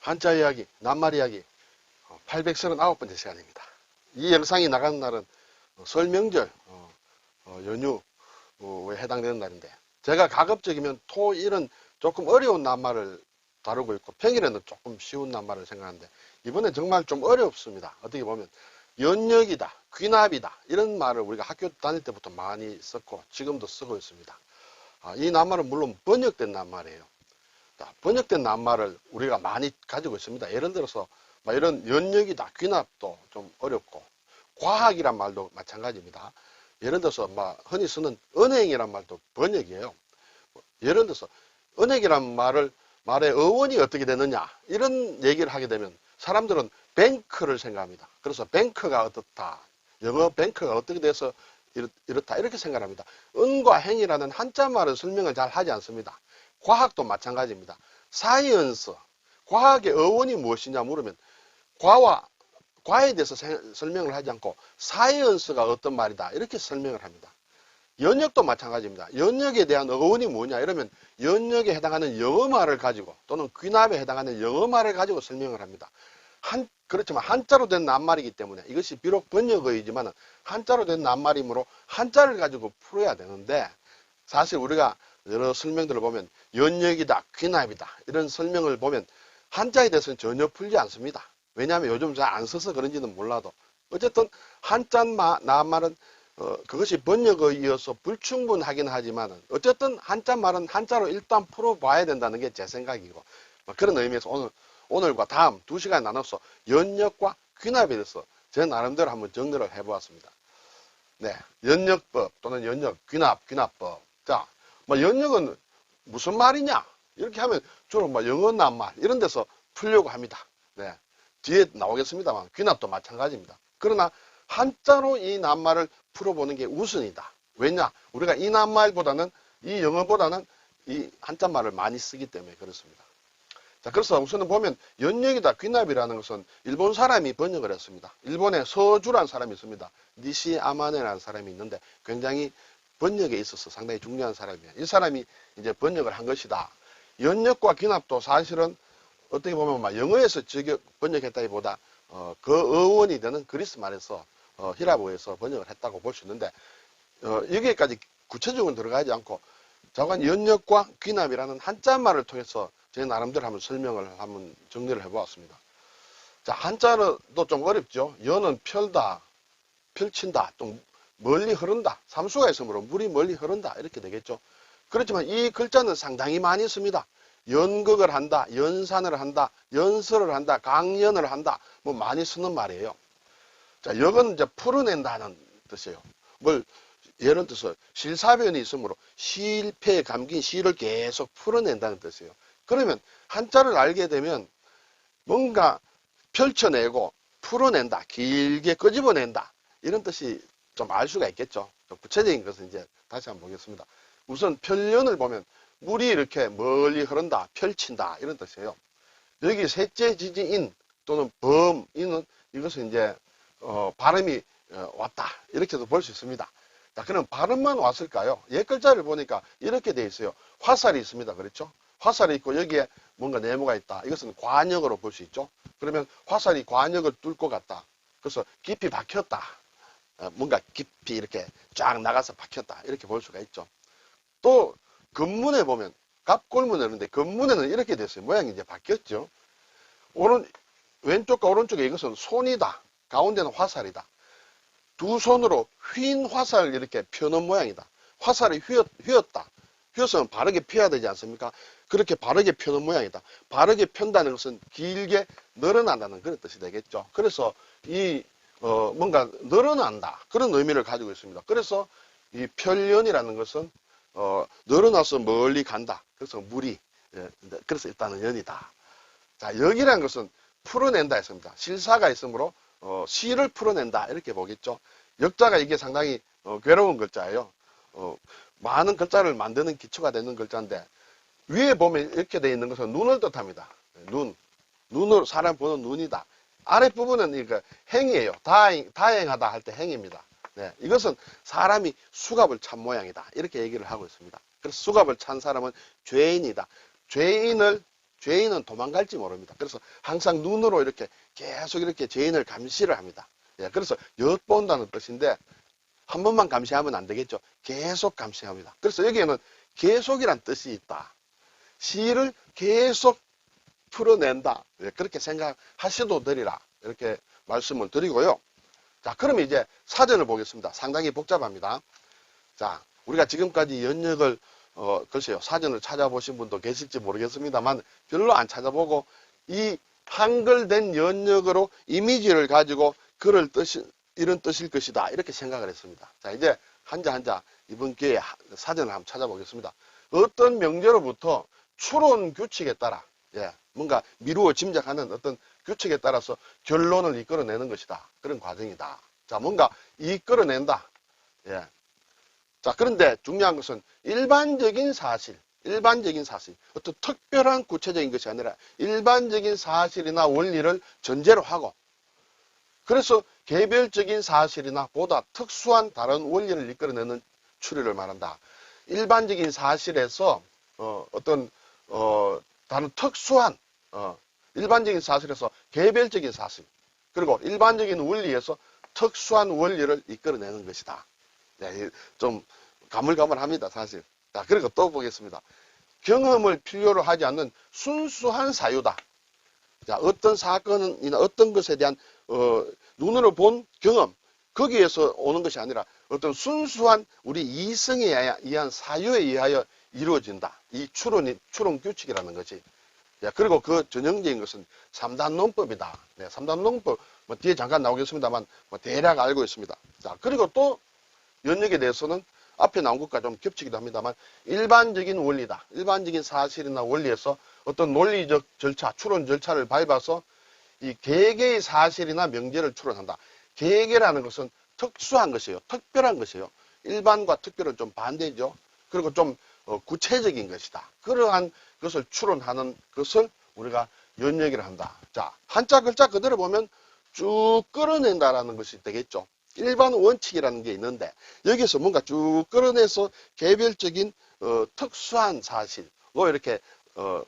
한자 이야기, 낱말 이야기 839번째 시간입니다. 이 영상이 나가는 날은 어, 설 명절 어, 어, 연휴에 해당되는 날인데 제가 가급적이면 토, 일은 조금 어려운 낱말을 다루고 있고 평일에는 조금 쉬운 낱말을 생각하는데 이번에 정말 좀 어렵습니다. 어떻게 보면 연역이다, 귀납이다 이런 말을 우리가 학교 다닐 때부터 많이 썼고 지금도 쓰고 있습니다. 아, 이 낱말은 물론 번역된 낱말이에요. 자, 번역된 낱말을 우리가 많이 가지고 있습니다. 예를 들어서 막 이런 연역이다, 귀납도 좀 어렵고 과학이란 말도 마찬가지입니다. 예를 들어서 막 흔히 쓰는 은행이란 말도 번역이에요. 예를 들어서 은행이란 말을 말의 어원이 어떻게 되느냐 이런 얘기를 하게 되면 사람들은 뱅크를 생각합니다. 그래서 뱅크가 어떻다. 영어 뱅크가 어떻게 돼서 이렇, 이렇다 이렇게 생각합니다. 은과 행이라는 한자말은 설명을 잘 하지 않습니다. 과학도 마찬가지입니다. 사이언스, 과학의 어원이 무엇이냐 물으면 과와 과에 대해서 세- 설명을 하지 않고 사이언스가 어떤 말이다 이렇게 설명을 합니다. 연역도 마찬가지입니다. 연역에 대한 어원이 뭐냐 이러면 연역에 해당하는 영어말을 가지고 또는 귀납에 해당하는 영어말을 가지고 설명을 합니다. 한 그렇지만 한자로 된 낱말이기 때문에 이것이 비록 번역어이지만 한자로 된 낱말이므로 한자를 가지고 풀어야 되는데 사실 우리가 여러 설명들을 보면 연역이다, 귀납이다 이런 설명을 보면 한자에 대해서는 전혀 풀지 않습니다. 왜냐하면 요즘 잘 안 써서 그런지는 몰라도 어쨌든 한자 마- 낱말은 어, 그것이 번역어이어서 불충분하긴 하지만 어쨌든 한자 말은 한자로 일단 풀어봐야 된다는 게 제 생각이고 뭐 그런 의미에서 오늘 오늘과 다음 두 시간 나눠서 연역과 귀납에 대해서 제 나름대로 한번 정리를 해보았습니다. 네, 연역법 또는 연역 귀납 귀납법. 자, 뭐 연역은 무슨 말이냐 이렇게 하면 주로 뭐 영어 낱말 이런 데서 풀려고 합니다. 네, 뒤에 나오겠습니다만 귀납도 마찬가지입니다. 그러나 한자로 이 낱말을 풀어보는 게 우선이다. 왜냐? 우리가 이 낱말보다는 이 영어보다는 이 한자말을 많이 쓰기 때문에 그렇습니다. 자, 그래서 우선은 보면 연역이다 귀납이라는 것은 일본 사람이 번역을 했습니다. 일본에 서주란 사람이 있습니다. 니시 아마네라는 사람이 있는데 굉장히 번역에 있어서 상당히 중요한 사람이에요. 이 사람이 이제 번역을 한 것이다. 연역과 귀납도 사실은 어떻게 보면 막 영어에서 직역 번역했다기보다 어, 그 어원이 되는 그리스 말에서 어, 히라보에서 번역을 했다고 볼 수 있는데 어, 여기까지 구체적으로 들어가지 않고 자관 연역과 귀납이라는 한자말을 통해서 제 나름대로 한번 설명을 한번 정리를 해보았습니다. 자 한자도 좀 어렵죠. 연은 펼다, 펼친다, 또 멀리 흐른다. 삼수가 있으므로 물이 멀리 흐른다 이렇게 되겠죠. 그렇지만 이 글자는 상당히 많이 씁니다. 연극을 한다, 연산을 한다, 연설을 한다, 강연을 한다, 뭐 많이 쓰는 말이에요. 자, 역은 이제 풀어낸다는 뜻이에요. 뭘, 예를 들어서 실사변이 있으므로 실패에 감긴 시를 계속 풀어낸다는 뜻이에요. 그러면 한자를 알게 되면 뭔가 펼쳐내고 풀어낸다, 길게 끄집어낸다, 이런 뜻이 좀 알 수가 있겠죠. 좀 구체적인 것은 이제 다시 한번 보겠습니다. 우선 편련을 보면 물이 이렇게 멀리 흐른다, 펼친다 이런 뜻이에요. 여기 셋째 지지인 또는 범인은 이것은 이제 어, 발음이 어, 왔다 이렇게도 볼 수 있습니다. 자, 그럼 발음만 왔을까요? 옛 글자를 보니까 이렇게 돼 있어요. 화살이 있습니다. 그렇죠? 화살이 있고 여기에 뭔가 네모가 있다. 이것은 관역으로 볼 수 있죠. 그러면 화살이 관역을 뚫고 갔다. 그래서 깊이 박혔다. 어, 뭔가 깊이 이렇게 쫙 나가서 박혔다. 이렇게 볼 수가 있죠. 또 근문에 보면 갑골문에 있는데 근문에는 이렇게 됐어요. 모양이 이제 바뀌었죠. 오른 왼쪽과 오른쪽에 이것은 손이다. 가운데는 화살이다. 두 손으로 휜 화살을 이렇게 펴는 모양이다. 화살이 휘었, 휘었다. 휘었으면 바르게 펴야 되지 않습니까? 그렇게 바르게 펴는 모양이다. 바르게 편다는 것은 길게 늘어난다는 그런 뜻이 되겠죠. 그래서 이 어, 뭔가 늘어난다. 그런 의미를 가지고 있습니다. 그래서 이 편련이라는 것은 어, 늘어나서 멀리 간다. 그래서 물이 예, 그래서 일단은 연이다. 자, 역이라는 것은 풀어낸다 했습니다. 실사가 있으므로 어, 시를 풀어낸다 이렇게 보겠죠. 역자가 이게 상당히 어, 괴로운 글자예요. 어, 많은 글자를 만드는 기초가 되는 글자인데 위에 보면 이렇게 되어 있는 것은 눈을 뜻합니다. 눈, 눈으로 사람 보는 눈이다. 아랫부분은 이거 행이에요. 다행, 다행하다 할 때 행입니다. 네, 이것은 사람이 수갑을 찬 모양이다. 이렇게 얘기를 하고 있습니다. 그래서 수갑을 찬 사람은 죄인이다. 죄인을 죄인은 도망갈지 모릅니다. 그래서 항상 눈으로 이렇게 계속 이렇게 죄인을 감시를 합니다. 예, 그래서 엿본다는 뜻인데 한 번만 감시하면 안 되겠죠. 계속 감시합니다. 그래서 여기에는 계속이란 뜻이 있다. 시를 계속 풀어낸다. 예, 그렇게 생각하셔도 되리라. 이렇게 말씀을 드리고요. 자, 그럼 이제 사전을 보겠습니다. 상당히 복잡합니다. 자, 우리가 지금까지 연역을, 어, 글쎄요, 사전을 찾아보신 분도 계실지 모르겠습니다만, 별로 안 찾아보고, 이 한글된 연역으로 이미지를 가지고 글을 뜻이, 이런 뜻일 것이다. 이렇게 생각을 했습니다. 자, 이제 한자 한자 이번 기회에 하- 사전을 한번 찾아보겠습니다. 어떤 명제로부터 추론 규칙에 따라, 예, 뭔가 미루어 짐작하는 어떤 규칙에 따라서 결론을 이끌어내는 것이다. 그런 과정이다. 자, 뭔가 이끌어낸다. 예. 자, 그런데 중요한 것은 일반적인 사실, 일반적인 사실, 어떤 특별한 구체적인 것이 아니라 일반적인 사실이나 원리를 전제로 하고, 그래서 개별적인 사실이나 보다 특수한 다른 원리를 이끌어내는 추리를 말한다. 일반적인 사실에서 어, 어떤 어, 다른 특수한 어, 일반적인 사실에서 개별적인 사실 그리고 일반적인 원리에서 특수한 원리를 이끌어내는 것이다. 네, 좀 가물가물합니다, 사실. 자, 그리고 또 보겠습니다. 경험을 필요로 하지 않는 순수한 사유다. 자, 어떤 사건이나 어떤 것에 대한 어, 눈으로 본 경험 거기에서 오는 것이 아니라 어떤 순수한 우리 이성에 의한 사유에 의하여 이루어진다. 이 추론이 추론 규칙이라는 거지. 야, 그리고 그 전형적인 것은 삼단 논법이다. 네, 삼단 논법 뭐 뒤에 잠깐 나오겠습니다만 뭐 대략 알고 있습니다. 자, 그리고 또 연역에 대해서는 앞에 나온 것과 좀 겹치기도 합니다만 일반적인 원리다. 일반적인 사실이나 원리에서 어떤 논리적 절차, 추론 절차를 밟아서 이 개개의 사실이나 명제를 추론한다. 개개라는 것은 특수한 것이에요. 특별한 것이에요. 일반과 특별은 좀 반대죠. 그리고 좀 어, 구체적인 것이다. 그러한 것을 추론하는 것을 우리가 연역이라 한다. 자, 한자 글자 그대로 보면 쭉 끌어낸다라는 것이 되겠죠. 일반 원칙이라는 게 있는데 여기서 뭔가 쭉 끌어내서 개별적인 어, 특수한 사실로 이렇게 어,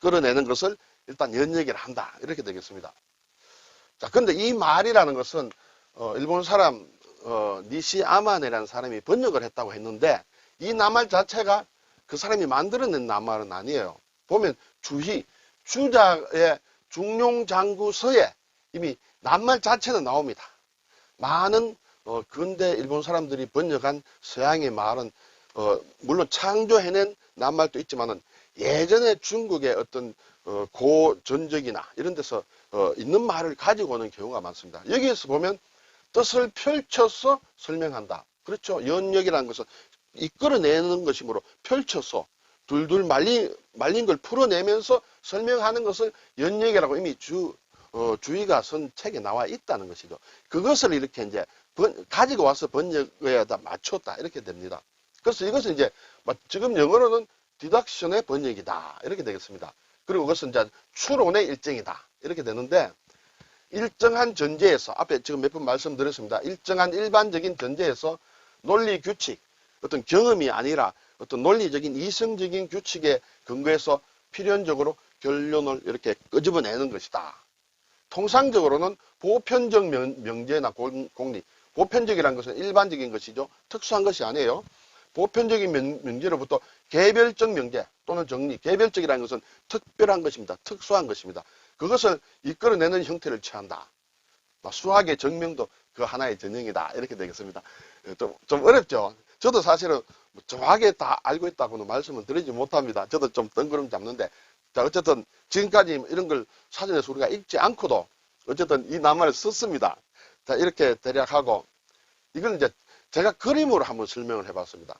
끌어내는 것을 일단 연역이라 한다. 이렇게 되겠습니다. 자, 근데 이 말이라는 것은 어, 일본 사람 어, 니시 아마네라는 사람이 번역을 했다고 했는데 이 낱말 자체가 그 사람이 만들어낸 낱말은 아니에요. 보면 주희, 주자의 중용장구서에 이미 낱말 자체는 나옵니다. 많은 어, 근대 일본 사람들이 번역한 서양의 말은 어, 물론 창조해낸 낱말도 있지만은 예전에 중국의 어떤 어, 고전적이나 이런 데서 어, 있는 말을 가지고 오는 경우가 많습니다. 여기에서 보면 뜻을 펼쳐서 설명한다. 그렇죠. 연역이라는 것은 이끌어내는 것이므로 펼쳐서 둘둘 말린, 말린 걸 풀어내면서 설명하는 것을 연역이라고 이미 주, 어, 주의가 선 책에 나와 있다는 것이죠. 그것을 이렇게 이제 번- 가지고 와서 번역에다 맞췄다. 이렇게 됩니다. 그래서 이것은 이제 뭐 지금 영어로는 디덕션의 번역이다. 이렇게 되겠습니다. 그리고 그것은 이제 추론의 일정이다. 이렇게 되는데 일정한 전제에서 앞에 지금 몇 번 말씀드렸습니다. 일정한 일반적인 전제에서 논리 규칙, 어떤 경험이 아니라 어떤 논리적인 이성적인 규칙에 근거해서 필연적으로 결론을 이렇게 끄집어내는 것이다. 통상적으로는 보편적 명, 제나 공리, 보편적이라는 것은 일반적인 것이죠. 특수한 것이 아니에요. 보편적인 명, 명제로부터 개별적 명제 또는 정리, 개별적이라는 것은 특별한 것입니다. 특수한 것입니다. 그것을 이끌어내는 형태를 취한다. 뭐 수학의 정명도 그 하나의 전형이다. 이렇게 되겠습니다. 좀, 좀 어렵죠. 저도 사실은 뭐 정확하게 다 알고 있다고는 말씀을 드리지 못합니다. 저도 좀 덩그름 잡는데. 자, 어쨌든 지금까지 이런 걸 사전에서 우리가 읽지 않고도 어쨌든 이 낱말을 썼습니다. 자, 이렇게 대략 하고 이건 이제 제가 그림으로 한번 설명을 해봤습니다.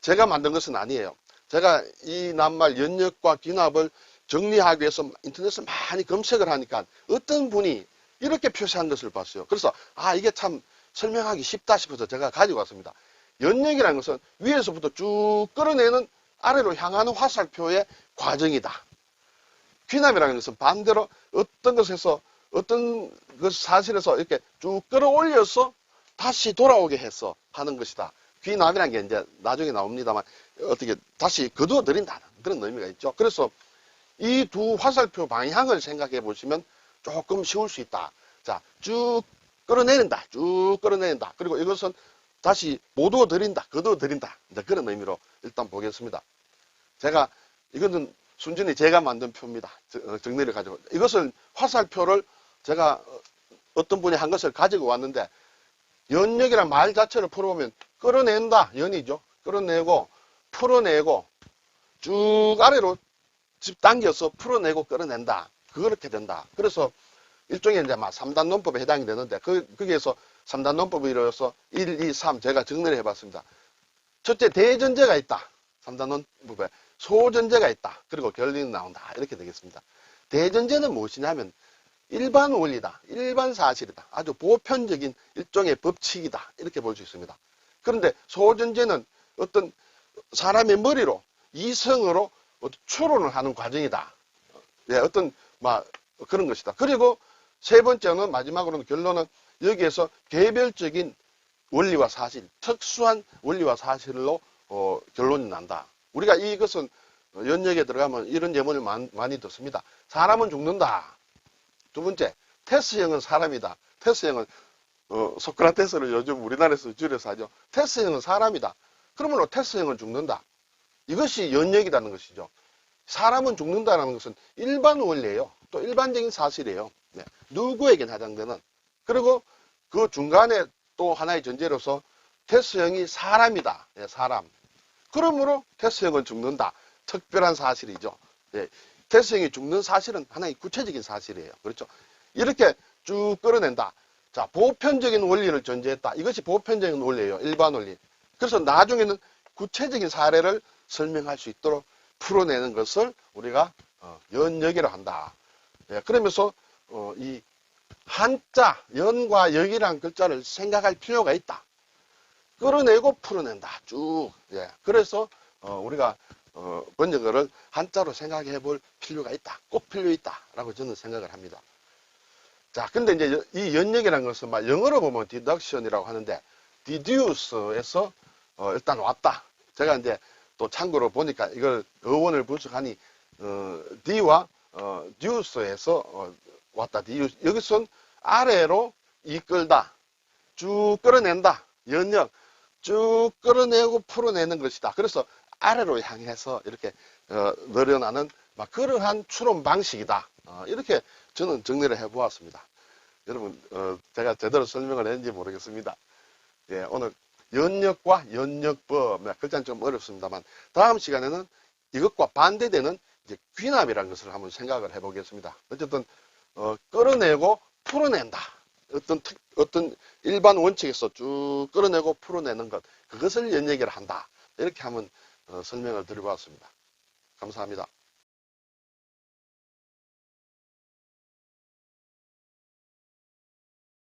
제가 만든 것은 아니에요. 제가 이 낱말 연역과 기납을 정리하기 위해서 인터넷을 많이 검색을 하니까 어떤 분이 이렇게 표시한 것을 봤어요. 그래서 아 이게 참 설명하기 쉽다 싶어서 제가 가지고 왔습니다. 연역이라는 것은 위에서부터 쭉 끌어내는 아래로 향하는 화살표의 과정이다. 귀남이라는 것은 반대로 어떤 것에서 어떤 그 사실에서 이렇게 쭉 끌어올려서 다시 돌아오게 해서 하는 것이다. 귀남이라는 게 이제 나중에 나옵니다만 어떻게 다시 거두어 드린다는 그런 의미가 있죠. 그래서 이 두 화살표 방향을 생각해 보시면 조금 쉬울 수 있다. 자, 쭉 끌어내린다. 쭉 끌어내린다. 그리고 이것은 다시 모두 드린다. 거두 드린다. 이제 그런 의미로 일단 보겠습니다. 제가 이거는 순전히 제가 만든 표입니다. 저- 어, 정리를 가지고 이것을 화살표를 제가 어, 어떤 분이 한 것을 가지고 왔는데 연역이란 말 자체를 풀어보면 끌어낸다 연이죠. 끌어내고 풀어내고 쭉 아래로 집 당겨서 풀어내고 끌어낸다. 그렇게 된다. 그래서 일종의 이제 막 3단 논법에 해당이 되는데 그, 거기에서 3단 논법을 이루어서 1, 2, 3 제가 정리를 해봤습니다. 첫째 대전제가 있다. 3단 논법에 소전제가 있다. 그리고 결론이 나온다. 이렇게 되겠습니다. 대전제는 무엇이냐면 일반 원리다. 일반 사실이다. 아주 보편적인 일종의 법칙이다. 이렇게 볼 수 있습니다. 그런데 소전제는 어떤 사람의 머리로 이성으로 추론을 하는 과정이다. 예, 어떤 막 그런 것이다. 그리고 세 번째는 마지막으로는 결론은 여기에서 개별적인 원리와 사실, 특수한 원리와 사실로 어, 결론이 난다. 우리가 이것은 연역에 들어가면 이런 예문을 많- 많이 듣습니다. 사람은 죽는다. 두 번째, 테스형은 사람이다. 테스형은 어, 소크라테스를 요즘 우리나라에서 줄여서 하죠. 테스형은 사람이다. 그러므로 테스형은 죽는다. 이것이 연역이라는 것이죠. 사람은 죽는다는 것은 일반 원리예요. 또 일반적인 사실이에요. 네. 누구에겐 해당되는. 그리고 그 중간에 또 하나의 전제로서 테스형이 사람이다. 예, 사람. 그러므로 테스형은 죽는다. 특별한 사실이죠. 예, 테스형이 죽는 사실은 하나의 구체적인 사실이에요. 그렇죠? 이렇게 쭉 끌어낸다. 자, 보편적인 원리를 전제했다. 이것이 보편적인 원리예요. 일반 원리. 그래서 나중에는 구체적인 사례를 설명할 수 있도록 풀어내는 것을 우리가 어, 연역이라고 한다. 예, 그러면서 어, 이 한자, 연과 역이라는 글자를 생각할 필요가 있다. 끌어내고 풀어낸다. 쭉. 예, 그래서 어, 우리가 어, 번역어를 한자로 생각해 볼 필요가 있다. 꼭 필요 있다 라고 저는 생각을 합니다. 자, 근데 이제 여- 이 연역이라는 것은 막 영어로 보면 deduction이라고 하는데 deduce에서 어, 일단 왔다. 제가 이제 또 참고로 보니까 이걸 어원을 분석하니 어, D와 어, deuce에서 어, 왔다. 여기서는 아래로 이끌다. 쭉 끌어낸다. 연역. 쭉 끌어내고 풀어내는 것이다. 그래서 아래로 향해서 이렇게 어, 늘어나는 막 그러한 추론 방식이다. 어, 이렇게 저는 정리를 해보았습니다. 여러분, 어, 제가 제대로 설명을 했는지 모르겠습니다. 예, 오늘 연역과 연역법, 네, 글자는 좀 어렵습니다만, 다음 시간에는 이것과 반대되는 이제 귀납이라는 것을 한번 생각을 해보겠습니다. 어쨌든, 어, 끌어내고 풀어낸다. 어떤 특, 어떤 일반 원칙에서 쭉 끌어내고 풀어내는 것, 그것을 연역이라 한다. 이렇게 한번 어, 설명을 드려보았습니다. 감사합니다.